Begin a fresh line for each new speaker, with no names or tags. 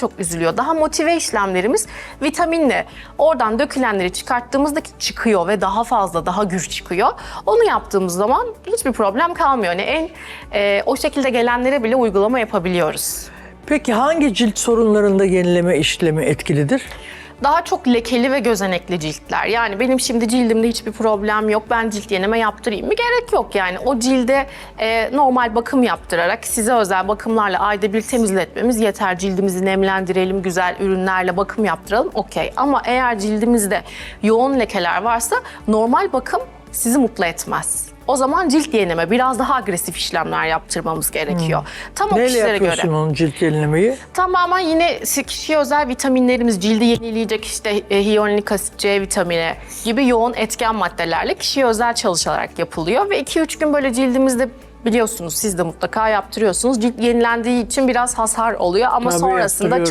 çok üzülüyor. Daha motive işlemlerimiz vitaminle oradan dökülenleri çıkarttığımızda çıkıyor ve daha fazla, daha gür çıkıyor. Onu yaptığımız zaman hiçbir problem kalmıyor. Yani en e, o şekilde gelenlere bile uygulama yapabiliyoruz.
Peki hangi cilt sorunlarında yenileme işlemi etkilidir?
Daha çok lekeli ve gözenekli ciltler. Yani benim şimdi cildimde hiçbir problem yok. Ben cilt yenileme yaptırayım mı? Gerek yok yani. O cilde e, normal bakım yaptırarak size özel bakımlarla ayda bir temizletmemiz yeter. Cildimizi nemlendirelim, güzel ürünlerle bakım yaptıralım. Okey. Ama eğer cildimizde yoğun lekeler varsa normal bakım sizi mutlu etmez. O zaman cilt yenileme, biraz daha agresif işlemler yaptırmamız gerekiyor. Tam o
Neyle
kişilere göre.
yapıyorsun onun cilt yenilemeyi?
Tamamen yine kişiye özel vitaminlerimiz, cildi yenileyecek işte e, asit, C vitamini gibi yoğun etken maddelerle kişiye özel çalışarak yapılıyor. Ve 2-3 gün böyle cildimizde biliyorsunuz siz de mutlaka yaptırıyorsunuz. Cilt yenilendiği için biraz hasar oluyor ama
Tabii
sonrasında
yaptırıyorum.